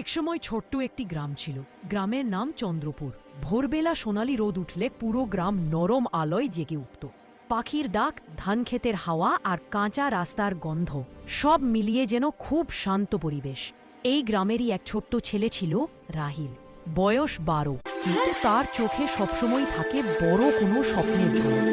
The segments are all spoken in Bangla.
একসময় ছোট্ট একটি গ্রাম ছিল। গ্রামের নাম চন্দ্রপুর। ভোরবেলা সোনালি রোদ উঠলে পুরো গ্রাম নরম আলোয় জেগে উঠত। পাখির ডাক ধানক্ষেতের হাওয়া আর কাঁচা রাস্তার গন্ধ সব মিলিয়ে যেন খুব শান্ত পরিবেশ। এই গ্রামেরই এক ছোট্ট ছেলে ছিল রাহিল। বয়স বারো, কিন্তু তার চোখে সবসময় থাকে বড় কোনো স্বপ্নের ঝলক।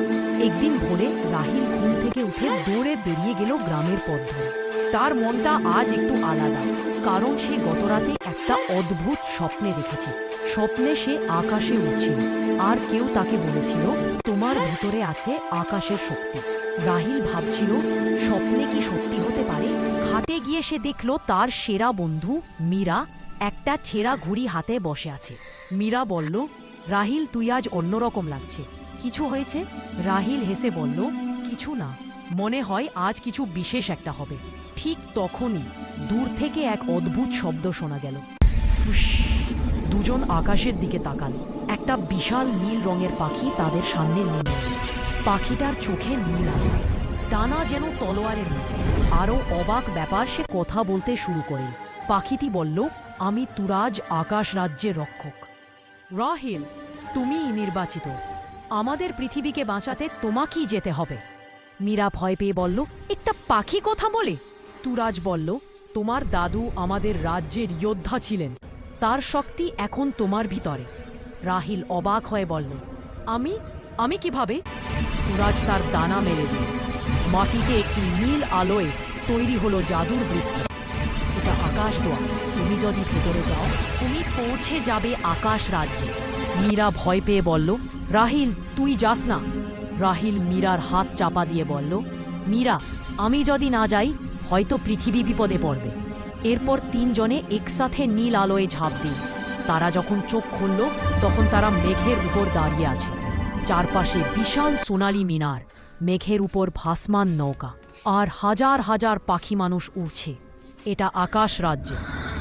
একদিন ভোরে রাহিল ঘুম থেকে উঠে দৌড়ে বেরিয়ে গেল গ্রামের পথ ধরে। তার মনটা আজ একটু আলাদা। কারণ সে গতরাতে একটা অদ্ভুত স্বপ্নে দেখেছে। স্বপ্নে সে আকাশে উঠছিল আর কেউ তাকে বলেছিল, তোমার ভিতরে আছে আকাশের শক্তি। রাহিল ভাবছিল, স্বপ্নে কি সত্যি হতে পারে? খাটে গিয়ে সে দেখল, তার সেরা বন্ধু মীরা একটা ছেঁড়া ঘুড়ি হাতে বসে আছে। মীরা বলল, রাহিল, তুই আজ অন্যরকম লাগছে। কিছু হয়েছে? রাহিল হেসে বলল, কিছু না। মনে হয় আজ কিছু বিশেষ একটা হবে। ঠিক তখনই দূর থেকে এক অদ্ভুত শব্দ শোনা গেল। দুজন আকাশের দিকে তাকাল। একটা বিশাল নীল রঙের পাখি তাদের সামনে নেমে পাখিটার চোখে নীল আলো টানা যেন তলোয়ারের মতো। আরও অবাক ব্যাপার সে কথা বলতে শুরু করে পাখিটি বলল, আমি তুরাজ আকাশ রাজ্যের রক্ষক। রাহিল তুমিই নির্বাচিত। আমাদের পৃথিবীকে বাঁচাতে তোমাকেই যেতে হবে। মীরা ভয় পেয়ে বলল, একটা পাখি কথা বলে? তুরাজ বলল, তোমার দাদু আমাদের রাজ্যের যোদ্ধা ছিলেন। তার শক্তি এখন তোমার ভিতরে। রাহিল অবাক হয়ে বলল, আমি? আমি কীভাবে? তুরাজ তার দানা মেলে দিল। মাটিতে একটি নীল আলোয় তৈরি হলো জাদুর বৃত্ত এটা আকাশ দোয়া। তুমি যদি ভেতরে যাও, তুমি পৌঁছে যাবে আকাশ রাজ্যে। মীরা ভয় পেয়ে বলল, রাহিল, তুই যাস না। রাহিল মীরার হাত চাপা দিয়ে বলল, মীরা, আমি যদি না যাই হয়তো পৃথিবী বিপদে পড়বে। এরপর তিনজনে একসাথে নীল আলোয় ঝাঁপ দিল তারা যখন চোখ খুলল, তখন তারা মেঘের উপর দাঁড়িয়ে আছে। চারপাশে বিশাল সোনালি মিনার, মেঘের উপর ভাসমান নৌকা, আর হাজার হাজার পাখি মানুষ উড়ছে। এটা আকাশ রাজ্যে।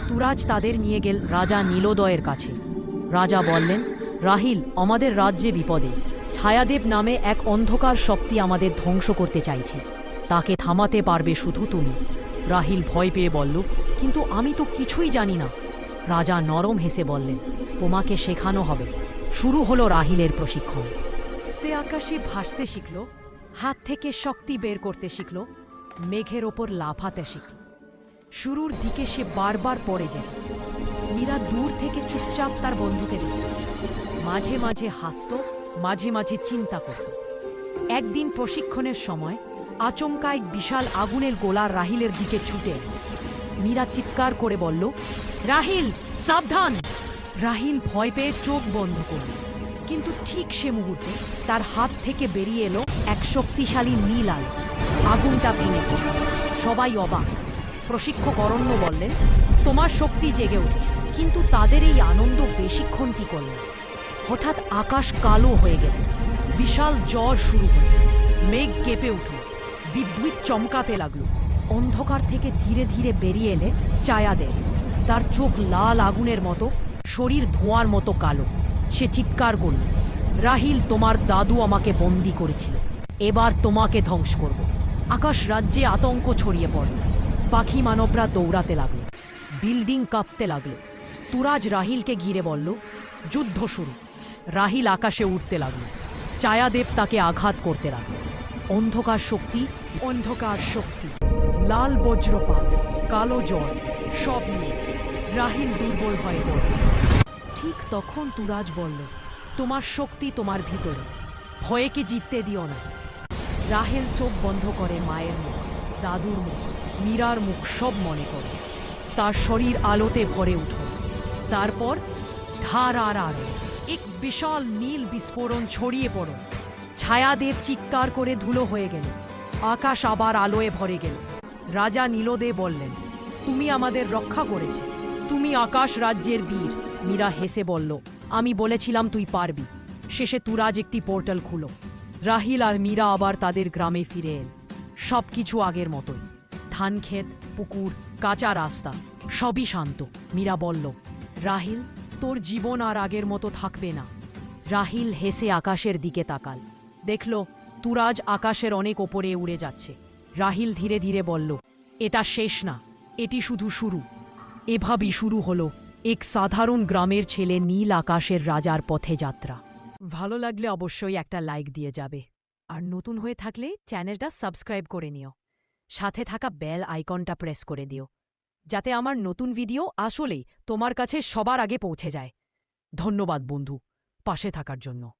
তুরাজ তাদের নিয়ে গেল রাজা নীলোদয়ের কাছে। রাজা বললেন, রাহিল, আমাদের রাজ্যে বিপদে। ছায়াদেব নামে এক অন্ধকার শক্তি আমাদের ধ্বংস করতে চাইছে। তাকে থামাতে পারবে শুধু তুমি। রাহিল ভয় পেয়ে বলল, কিন্তু আমি তো কিছুই জানি না। রাজা নরম হেসে বললেন, তোমাকে শেখানো হবে। শুরু হলো রাহিলের প্রশিক্ষণ। সে আকাশে ভাসতে শিখল, হাত থেকে শক্তি বের করতে শিখল, মেঘের ওপর লাফাতে শিখল। শুরুর দিকে সে বারবার পড়ে যেত। মীরা দূর থেকে চুপচাপ তার বন্ধুকে দেখত। মাঝে মাঝে হাসত, মাঝে মাঝে চিন্তা করত। একদিন প্রশিক্ষণের সময় আচমকা এক বিশাল আগুনের গোলা রাহিলের দিকে ছুটে। মীরা চিৎকার করে বলল, রাহিল, সাবধান! রাহিল ভয় পেয়ে চোখ বন্ধ করল। কিন্তু ঠিক সে মুহূর্তে তার হাত থেকে বেরিয়ে এলো এক শক্তিশালী নীল আলো। আগুনটা ভেঙে পড়ল। সবাই অবাক। প্রশিক্ষক অরণ্য বললেন, তোমার শক্তি জেগে উঠছে, কিন্তু তাদের এই আনন্দ বেশিক্ষণ কি করল হঠাৎ আকাশ কালো হয়ে গেল। বিশাল জ্বর শুরু হল। মেঘ কেঁপে উঠল। বিদ্যুৎ চমকাতে লাগল। অন্ধকার থেকে ধীরে ধীরে বেরিয়ে এলে ছায়াদেব তার চোখ লাল আগুনের মতো, শরীর ধোঁয়ার মতো কালো। সে চিৎকার করল, রাহিল, তোমার দাদু আমাকে বন্দি করেছিল। এবার তোমাকে ধ্বংস করব। আকাশ রাজ্যে আতঙ্ক ছড়িয়ে পড়ল। পাখি মানবরা দৌড়াতে লাগল। বিল্ডিং কাঁপতে লাগল। তুরাজ রাহিলকে ঘিরে বলল, যুদ্ধ শুরু। রাহিল আকাশে উঠতে লাগল। চায়াদেব তাকে আঘাত করতে লাগল। অন্ধকার শক্তি অন্ধকার শক্তি, লাল বজ্রপাত, কালো জল, সব নিয়ে রাহিল দুর্বল হয়ে পড়ল। ঠিক তখন তুরাজ বলল, তোমার শক্তি তোমার ভিতরে। ভয়েকে জিততে দিও না? রাহেল চোখ বন্ধ করে মায়ের মুখ, দাদুর মুখ, মীরার মুখ সব মনে করে তার শরীর আলোতে ভরে উঠল। তারপর ধার আর আলো এক বিশাল নীল বিস্ফোরণ ছড়িয়ে পড়ল। ছায়াদেব চিৎকার করে ধুলো হয়ে গেল। আকাশ আবার আলোয় ভরে গেল। রাজা নীলদে বললেন, তুমি আমাদের রক্ষা করেছে। তুমি আকাশ রাজ্যের বীর। মীরা হেসে বলল, আমি বলেছিলাম তুই পারবি। শেষে তুরাজ একটি পোর্টাল খুলো। রাহিল আর মীরা আবার তাদের গ্রামে ফিরে এল। সব কিছু আগের মতোই। ধান ক্ষেত পুকুর, কাঁচা রাস্তা, সবই শান্ত। মীরা বলল, রাহিল, তোর জীবন আর আগের মতো থাকবে না। রাহিল হেসে আকাশের দিকে তাকাল। দেখল তুরাজ আকাশের অনেক ওপরে উড়ে যাচ্ছে। রাহিল ধীরে ধীরে বলল, এটা শেষ না, এটি শুধু শুরু। এভাবেই শুরু হলো এক সাধারণ গ্রামের ছেলে নীল আকাশের রাজার পথে যাত্রা। ভালো লাগলে অবশ্যই একটা লাইক দিয়ে যাবে। আর নতুন হয়ে থাকলে চ্যানেলটা সাবস্ক্রাইব করে নিও। সাথে থাকা বেল আইকনটা প্রেস করে দিও। যাতে আমার নতুন ভিডিও আসলেই তোমার কাছে সবার আগে পৌঁছে যায়। ধন্যবাদ বন্ধু, পাশে থাকার জন্য।